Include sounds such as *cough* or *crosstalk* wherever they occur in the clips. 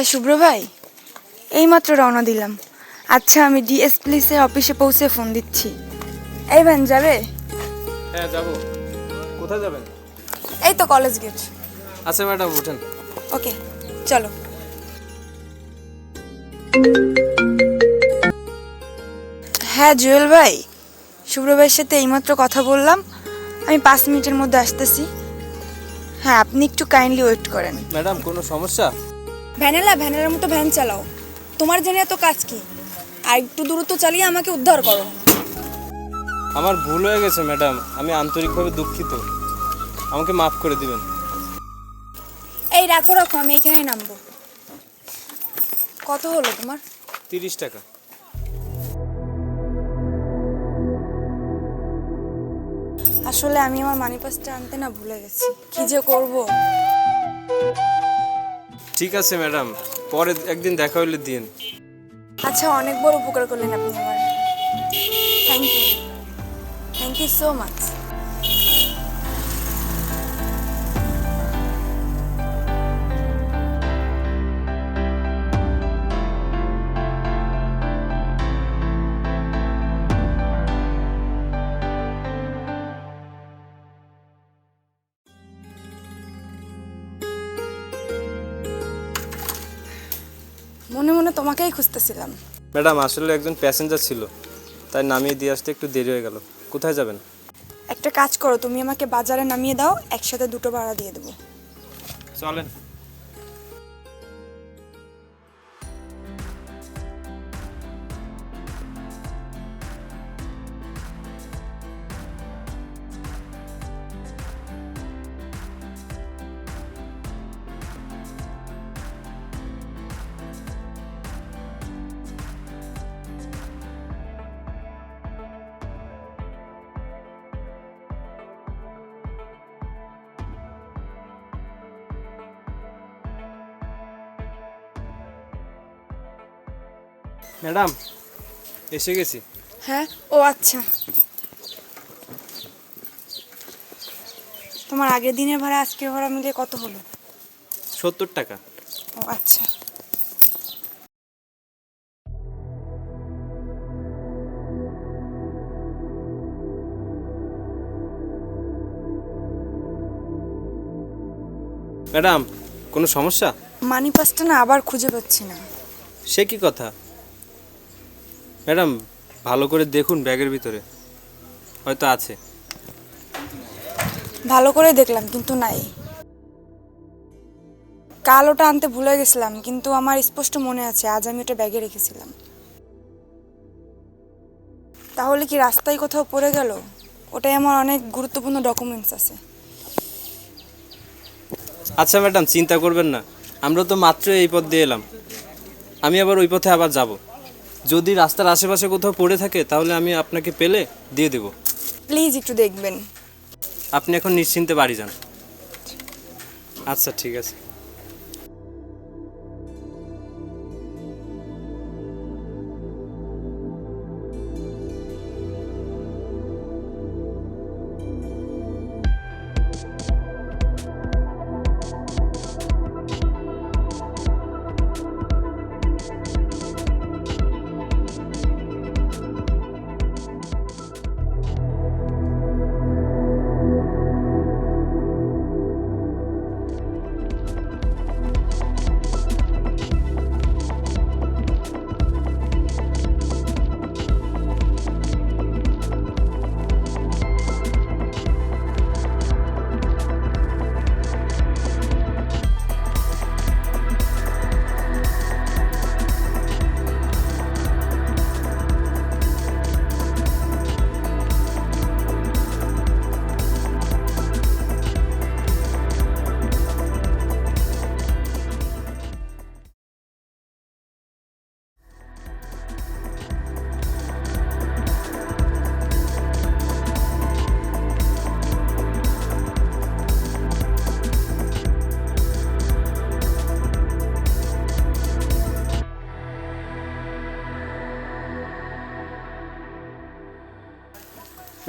হ্যাঁ শুভ্র ভাই। এইমাত্র রওনা দিলাম। আচ্ছা আমি ডিএস পুলিশের অফিসে পৌঁছে ফোন দিচ্ছি। এই ভ্যান যাবে? হ্যাঁ যাব। কোথায় যাবেন? এই তো কলেজ গেট আচ্ছা ম্যাডাম উঠেন। ওকে চলো। হ্যাঁ জুয়েল ভাই। শুভ্র ভাইয়ের সাথে এইমাত্র কথা বললাম। আমি পাঁচ মিনিটের মধ্যে আসতেছি। হ্যাঁ আপনি একটু কাইন্ডলি ওয়েট করেন। ম্যাডাম কোনো সমস্যা? ভ্যানেলা ভ্যানের মতো ভ্যান চালাও। তোমার জেনে এত কাজ কি? আর একটু দূরত্ব চালিয়ে আমাকে উদ্ধার করো। আমার ভুল হয়ে গেছে ম্যাডাম। আমি আন্তরিকভাবে দুঃখিত। আমাকে মাফ করে দিবেন। এই রাখো রাখো আমি এখানেই নামবো। কত হলো তোমার? তিরিশ টাকা। আসলে আমি আমার মানি পাসটা আনতে না ভুলে গেছি। কি যে করব? ঠিক আছে, ম্যাডাম। পরে একদিন দেখা হইলে দিন। আচ্ছা অনেক বড় উপকার করলেন আপনি আমার। Thank you thank you so much মনে খুঁজতেছিলাম। ম্যাডাম আসলে একজন প্যাসেঞ্জার ছিল তাই নামিয়ে দিয়ে আসতে একটু দেরি হয়ে গেল। কোথায় যাবেন? একটা কাজ করো তুমি আমাকে বাজারে নামিয়ে দাও একসাথে দুটো ভাড়া দিয়ে দেবো। চলেন। এসে গেছি? হ্যাঁ ও আচ্ছা। তোমার আগের দিনের ভাড়া আজকের ভাড়া মিলে কত হলো? সত্তর টাকা। ও আচ্ছা। ম্যাডাম কোনো সমস্যা? মানি পাসটা না আবার খুঁজে পাচ্ছি না। সে কি কথা? ম্যাডাম ভালো করে দেখুন ব্যাগের ভিতরে। হয়তো আছে। ভালো করে দেখলাম কিন্তু নাই। কাল ওটা আনতে ভুলে গেছিলাম কিন্তু আমার স্পষ্ট মনে আছে আজ আমি ওটা ব্যাগে রেখেছিলাম। তাহলে কি রাস্তায় কোথাও পড়ে গেল? ওটাই আমার অনেক গুরুত্বপূর্ণ ডকুমেন্টস আছে। আচ্ছা ম্যাডাম চিন্তা করবেন না। আমরা তো মাত্র এই পথ দিয়ে এলাম। আমি আবার ওই পথে আবার যাব। যদি রাস্তার আশেপাশে কোথাও পড়ে থাকে তাহলে আমি আপনাকে পেলে দিয়ে দেব। প্লিজ একটু দেখবেন। আপনি এখন নিশ্চিন্তে বাড়ি যান। আচ্ছা ঠিক আছে।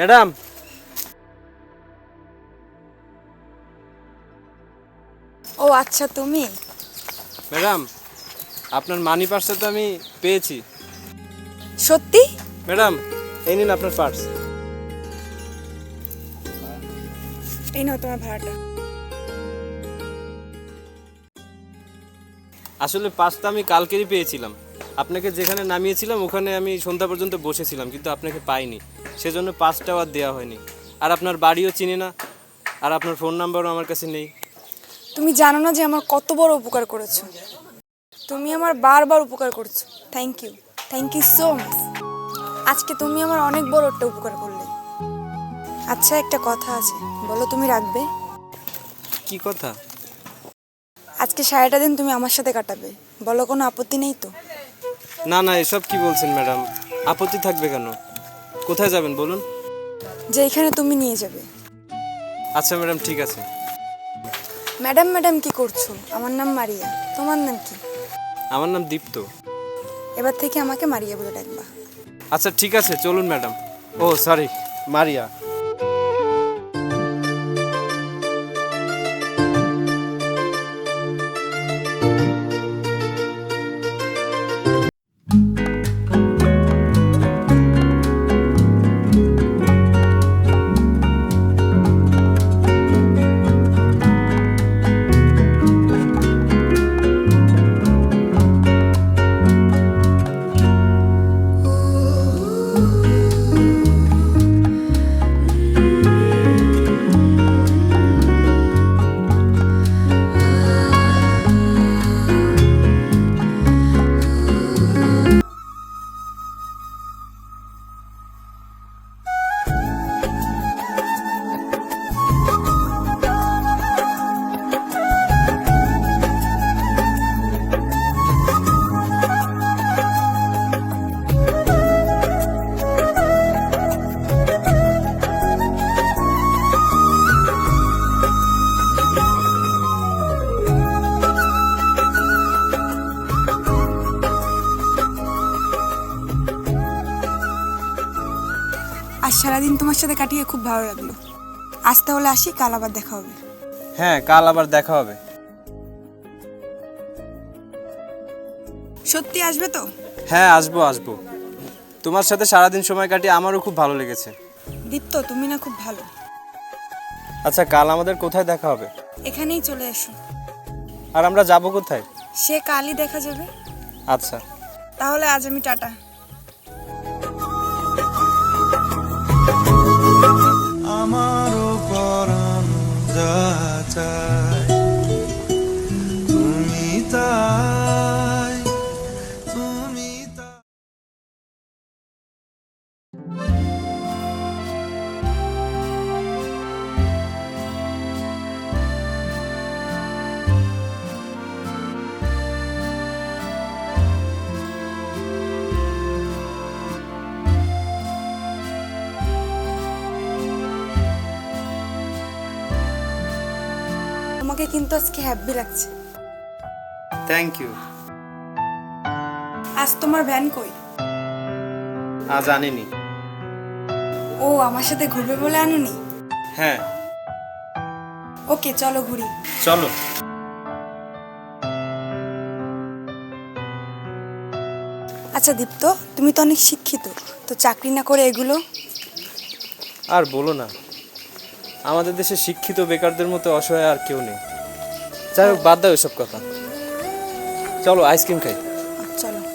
ম্যাডাম। ও আচ্ছা তুমি? ম্যাডাম আপনার মানি পার্সটা তো আমি পেয়েছি। সত্যি? ম্যাডাম এই নিন আপনার পার্স। এই নাও তোমার ভাড়াটা। আসলে পার্সটা আমি কালকেরই পেয়েছিলাম। আপনাকে যেখানে নামিয়েছিলাম ওখানে আমি সন্ধ্যা পর্যন্ত বসেছিলাম কিন্তু আপনাকে পাইনি। সেজন্য পার্সটাও আর দেওয়া হয়নি। আর আপনার বাড়িও চিনি না আর আপনার ফোন নাম্বারও আমার কাছে নেই। তুমি জানো না যে আমার কত বড় উপকার করেছ? তুমি আমার বারবার উপকার করছ। Thank you thank you so much আজকে তুমি আমার অনেক বড় একটা উপকার করলে। আচ্ছা একটা কথা আছে। বলো তুমি রাখবে? কি কথা? আজকে সারাটা দিন তুমি আমার সাথে কাটাবে। বলো কোনো আপত্তি নেই তো? না না এসব কি বলছেন ম্যাডাম? আপত্তি থাকবে কেন? কোথায় যাবেন বলুন? যে এখানে তুমি নিয়ে যাবে। আচ্ছা ম্যাডাম ঠিক আছে। ম্যাডাম ম্যাডাম কি করছ? আমার নাম মারিয়া। তোমার নাম কি? আমার নাম দীপ্ত। এবার থেকে আমাকে মারিয়া বলে ডাকবা। আচ্ছা ঠিক আছে চলুন ম্যাডাম। ও সরি মারিয়া। তোমার সাথে কাটিয়ে খুব ভালো লাগল। আজ তাহলে আসি কাল আবার দেখা হবে। হ্যাঁ কাল আবার দেখা হবে। সত্যি আসবে তো? হ্যাঁ আসব আসব। তোমার সাথে সারাদিন সময় কাটিয়ে আমারও খুব ভালো লেগেছে। দীপ্ত তুমি না খুব ভালো। আচ্ছা কাল আমাদের কোথায় দেখা হবে? এখানেই চলে এসো। আর আমরা যাব কোথায়? সে কালই দেখা যাবে। আচ্ছা। তাহলে আজ আমি টাটা। আমারও পরানো যা চায় তুমি তাই তোমাকে কিন্তু আজকে হ্যাপি লাগছে। থ্যাংক ইউ আজ তোমার ভ্যান কই? আজ আনিনি। ও আমার সাথে ঘুরবে বলে আনুনি? হ্যাঁ। ওকে চলো ঘুরি। চলো। আচ্ছা দীপ্ত তুমি তো অনেক শিক্ষিত তো চাকরি না করে এগুলো? আর বলো না আমাদের দেশে শিক্ষিত বেকারদের মতো অসহায় আর কেউ নেই। যাই হোক বাদ দাও এসব কথা। চলো আইসক্রিম খাই। চলো।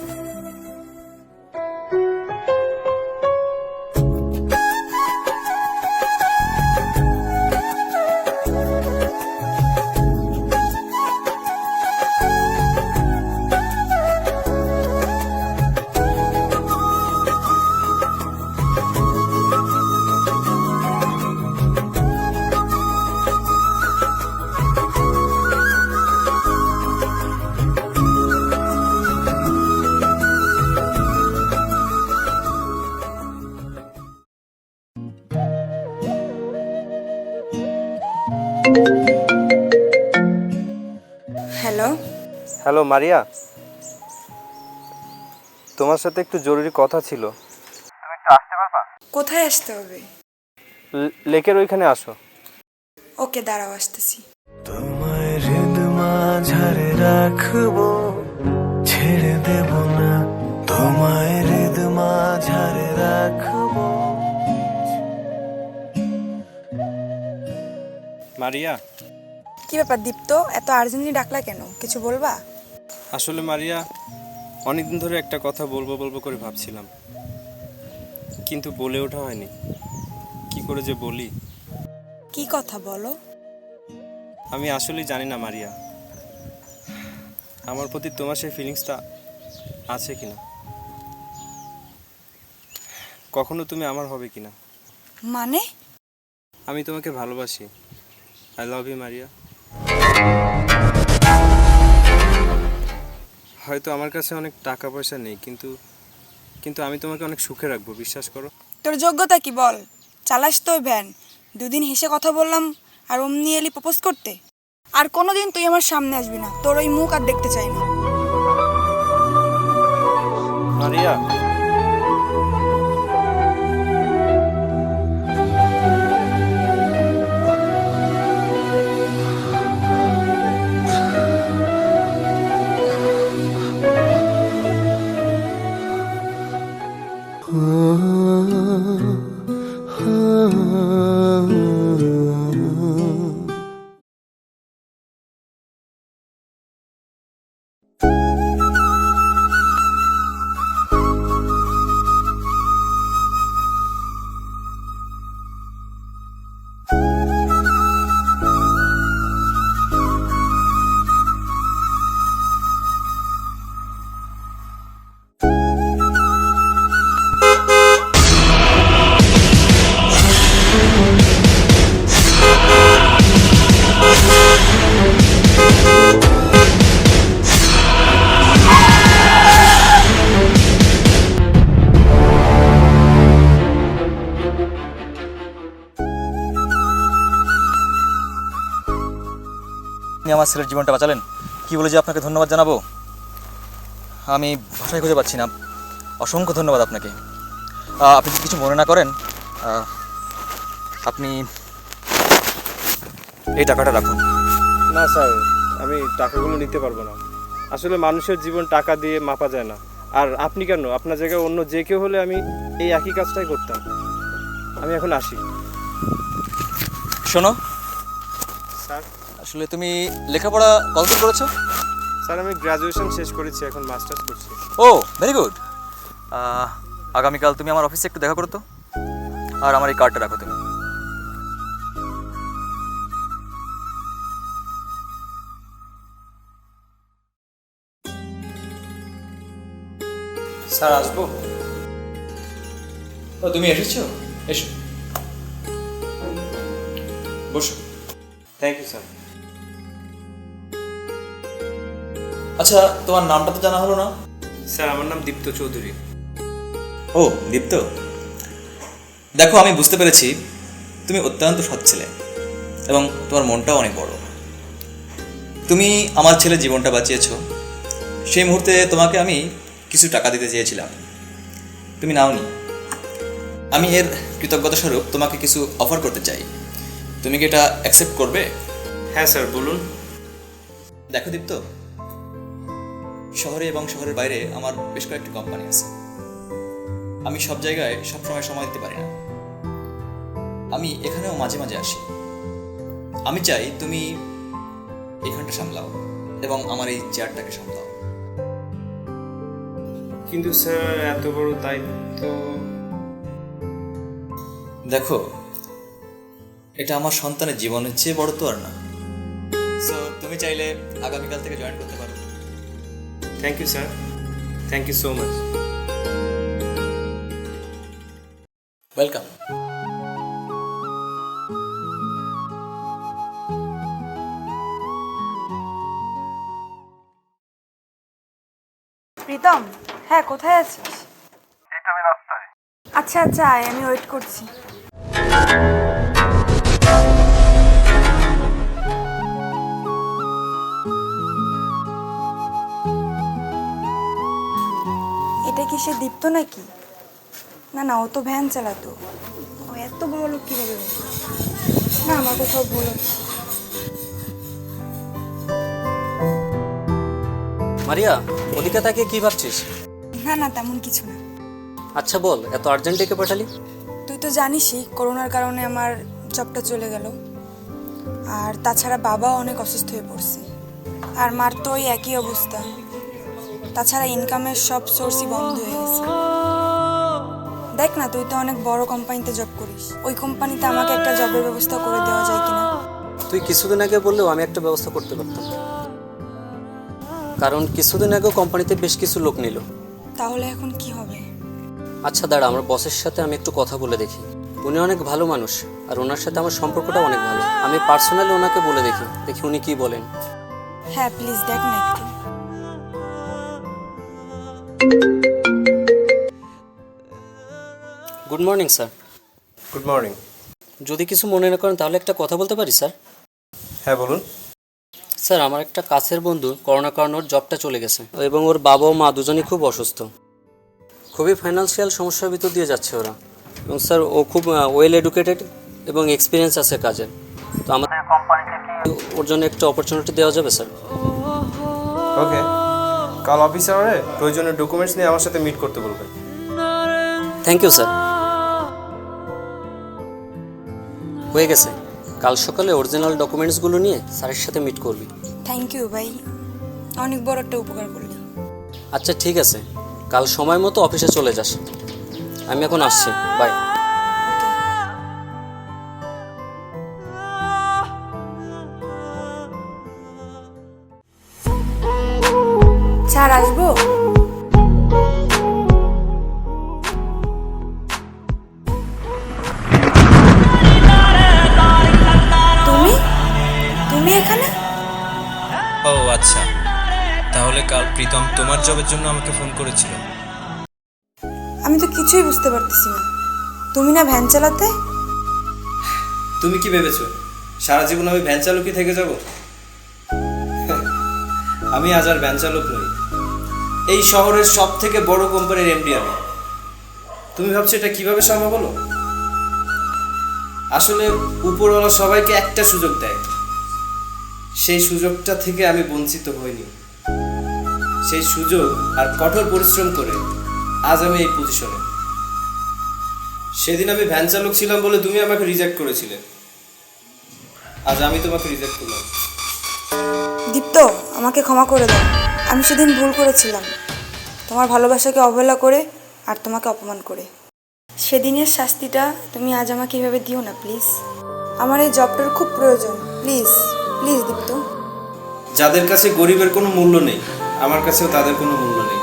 হ্যালো। Hello Maria. তোমার সাথে একটু জরুরি কথা ছিল। তুমি একটু আসতে পারবা? কোথায় আসতে হবে? লেকের ওইখানে আসো। ওকে দাঁড়াও আসতেছি। তোমায় হৃদ মাঝারে রাখব ছেড়ে ছেড়ে দেব না। তোমায় হৃদ মাঝারে রাখব। মারিয়া। কি ব্যাপার দীপ্ত? এত আর্জেন্টলি ডাকলা কেন? কিছু বলবা? আসলে মারিয়া অনেকদিন ধরে একটা কথা বলব বলব করে ভাবছিলাম। কিন্তু বলে ওঠা হয়নি। কি করে যে বলি? কি কথা বলো? আমি আসলেই জানি না মারিয়া। আমার প্রতি তোমার সেই ফিলিংসটা আছে কিনা? কখনো তুমি আমার হবে কিনা? মানে? আমি তোমাকে ভালোবাসি। আই লাভ ইউ মারিয়া হয়তো আমার কাছে অনেক টাকা পয়সা নেই কিন্তু কিন্তু আমি তোমাকে অনেক সুখে রাখব বিশ্বাস করো। তোর যোগ্যতা কি বল? চালাস তো ভ্যান। দুদিন হেসে কথা বললাম আর অমনি এলি প্রপোজ করতে। আর কোনোদিন তুই আমার সামনে আসবি না তোর ওই মুখ আর দেখতে চাই না। মারিয়া আমার ছেলের জীবনটা বাঁচালেন? কি বলে যে আপনাকে ধন্যবাদ জানাব? আমি ভাষায় খুঁজে পাচ্ছি না। অসংখ্য ধন্যবাদ আপনাকে। আপনি যদি কিছু মনে না করেন? আপনি এই টাকাটা রাখুন। না স্যার আমি টাকাগুলো নিতে পারব না। আসলে মানুষের জীবন টাকা দিয়ে মাপা যায় না। আর আপনি কেন? আপনার জায়গায় অন্য যে কেউ হলে আমি এই একই কাজটাই করতাম। আমি এখন আসি। শোনো। স্যার? আসলে তুমি লেখাপড়া কতদূর করেছ? স্যার আমি গ্র্যাজুয়েশন শেষ করেছি এখন মাস্টার্স করছি। ও ভেরি গুড আগামীকাল তুমি আমার অফিসে একটু দেখা করো তো। আর আমার এই কার্ডটা রাখো তুমি। স্যার আসব? ও তুমি এসেছ? এসো। বসো। থ্যাংক ইউ স্যার আচ্ছা তোমার নামটা তো জানা হলো না। স্যার আমার নাম দীপ্ত চৌধুরী। ও দীপ্ত। দেখো আমি বুঝতে পেরেছি তুমি অত্যন্ত সৎ ছেলে এবং তোমার মনটাও অনেক বড়। তুমি আমার ছেলে জীবনটা বাঁচিয়েছ। সেই মুহূর্তে তোমাকে আমি কিছু টাকা দিতে চেয়েছিলাম। তুমি নাও নাওনি। আমি এর কৃতজ্ঞতা স্বরূপ তোমাকে কিছু অফার করতে চাই। তুমি কি এটা অ্যাকসেপ্ট করবে? হ্যাঁ স্যার বলুন। দেখো দীপ্ত শহরে এবং শহরের বাইরে আমার বেশ কয়েকটি কোম্পানি আছে। আমি সব জায়গায় সবসময় সময় দিতে পারি না। আমি এখানেও মাঝে মাঝে আসি। আমি চাই তুমি এখানটা সামলাও এবং আমার এই চেয়ারটাকে সামলাও। কিন্তু স্যার এত বড় দায়িত্ব। দেখো এটা আমার সন্তানের জীবনের চেয়ে বড় তো আর না। সো তুমি চাইলে আগামীকাল থেকে জয়েন করতে পারো। Thank you sir thank you so much welcome Pritam হ্যাঁ কোথায় আছিস? আচ্ছা আচ্ছা আয় আমি ওয়েট করছি। সে দীপ্ত নাকি? না না ও তো ভ্যান চালাতো। ও এত বড় লোক কীভাবে? না আমার কোথাও ভুল মারিয়া ওদিকে তাকে কি ভাবছিস? না না তেমন কিছু না। আচ্ছা বল এত আর্জেন্ট ডেকে পাঠালি? তুই তো জানিসই করোনার কারণে আমার জবটা চলে গেল। আর তাছাড়া বাবাও অনেক অসুস্থ হয়ে পড়ছে। আর মার তো ওই একই অবস্থা। তাছাড়া ইনকামের সব সোর্সই বন্ধ হয়ে গেছে। দেখ না তুই তো অনেক বড় কোম্পানিতে জব করিস। ওই কোম্পানিতে আমাকে একটা জবের ব্যবস্থা করে দেওয়া যায় কিনা? তুই কিছুদিন আগে বললেও আমি একটা ব্যবস্থা করতে পারতাম। কারণ কিছুদিন আগেও কোম্পানিতে বেশ কিছু লোক নিল। তাহলে এখন কি হবে? আচ্ছা দাঁড়া আমার বসের সাথে আমি একটু কথা বলে দেখি। উনি অনেক ভালো মানুষ আর ওনার সাথে আমার সম্পর্কটা অনেক ভালো। আমি পার্সোনালি ওনাকে বলে দেখি দেখি উনি কি বলেন। হ্যাঁ প্লিজ দেখ না একটু। Good morning sir good morning যদি কিছু মনে না করেন তাহলে একটা কথা বলতে পারি স্যার হ্যাঁ বলুন। স্যার আমার একটা কাছের বন্ধু করোনা কারণে ওর জবটা চলে গেছে এবং ওর বাবা ও মা দুজনেই খুব অসুস্থ। খুবই ফাইন্যান্সিয়াল সমস্যার ভিতর দিয়ে যাচ্ছে ওরা। এবং স্যার ও খুব ওয়েল এডুকেটেড এবং এক্সপিরিয়েন্স আছে কাজের তো আমাদের কোম্পানি থেকে ওর জন্য একটা অপরচুনিটি দেওয়া যাবে স্যার ওকে কাল অফিস আওয়ারে প্রয়োজনীয় ডকুমেন্টস নিয়ে আমার সাথে মিট করতে বলবেন। থ্যাংক ইউ স্যার হয়ে গেছে। কাল সকালে অরিজিনাল ডকুমেন্টসগুলো নিয়ে স্যারের সাথে মিট করবি। থ্যাংক ইউ ভাই। অনেক বড় একটা উপকার করলি। আচ্ছা ঠিক আছে। কাল সময় মতো অফিসে চলে যাস। আমি এখন আসছি। বাই কাল প্রীতম তোমার জবের জন্য আমাকে ফোন করেছিল। আমি তো কিছুই বুঝতে পারতেছি না। তুমি না ভ্যান চালাতে? তুমি কি ভেবেছো? সারা জীবন আমি ভ্যান চালকই থেকে যাব? আমি আজ আর ভ্যান চালক নই। এই শহরের সব থেকে বড় কোম্পানির এমডি আমি। তুমি ভাবছ এটা কীভাবে সম্ভব হলো? আসলে উপরওয়ালা সবাইকে একটা সুযোগ দেয়। সেই সুযোগটা থেকে আমি বঞ্চিত হইনি। সেই সুযোগ আর কঠোর পরিশ্রম করে আজ আমি এই পজিশনে সেদিন আমি ভ্যান চালক ছিলাম বলে তুমি আমাকে রিজেক্ট করেছিলে। আজ আমি তোমাকে রিজেক্ট করলাম। দীপ্ত আমাকে ক্ষমা করে দাও। আমি সেদিন ভুল করেছিলাম। তোমার ভালোবাসাকে অবহেলা করে আর তোমাকে অপমান করে। সেদিনের শাস্তিটা তুমি আজ আমাকে এভাবে দিও না প্লিজ আমার এই জবটার খুব প্রয়োজন। Please please Dipto. যাদের কাছে গরিবের কোনো মূল্য নেই আমার কাছেও তাদের কোনো মূল্য নেই।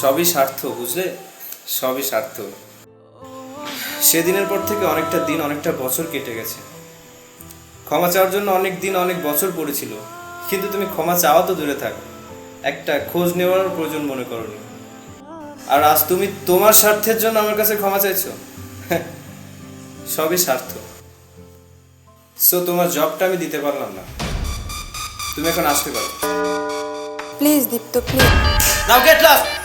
সবই স্বার্থ, বুঝলে? সবই স্বার্থ। সেদিনের পর থেকে অনেকটা দিন, অনেকটা বছর কেটে গেছে। ক্ষমা চাওয়ার জন্য অনেক দিন, অনেক বছর পড়েছিল। কিন্তু তুমি ক্ষমা চাওয়া তো দূরে থাক। একটা খোঁজ নেওয়ার প্রয়োজন মনে করনি। আর আজ তুমি তোমার স্বার্থের জন্য আমার কাছে ক্ষমা চাইছো? *laughs* সবই স্বার্থ। সো তোমার জবটা আমি দিতে পারলাম না। তুমি এখন আসতে পারো। Please Dipto please now get lost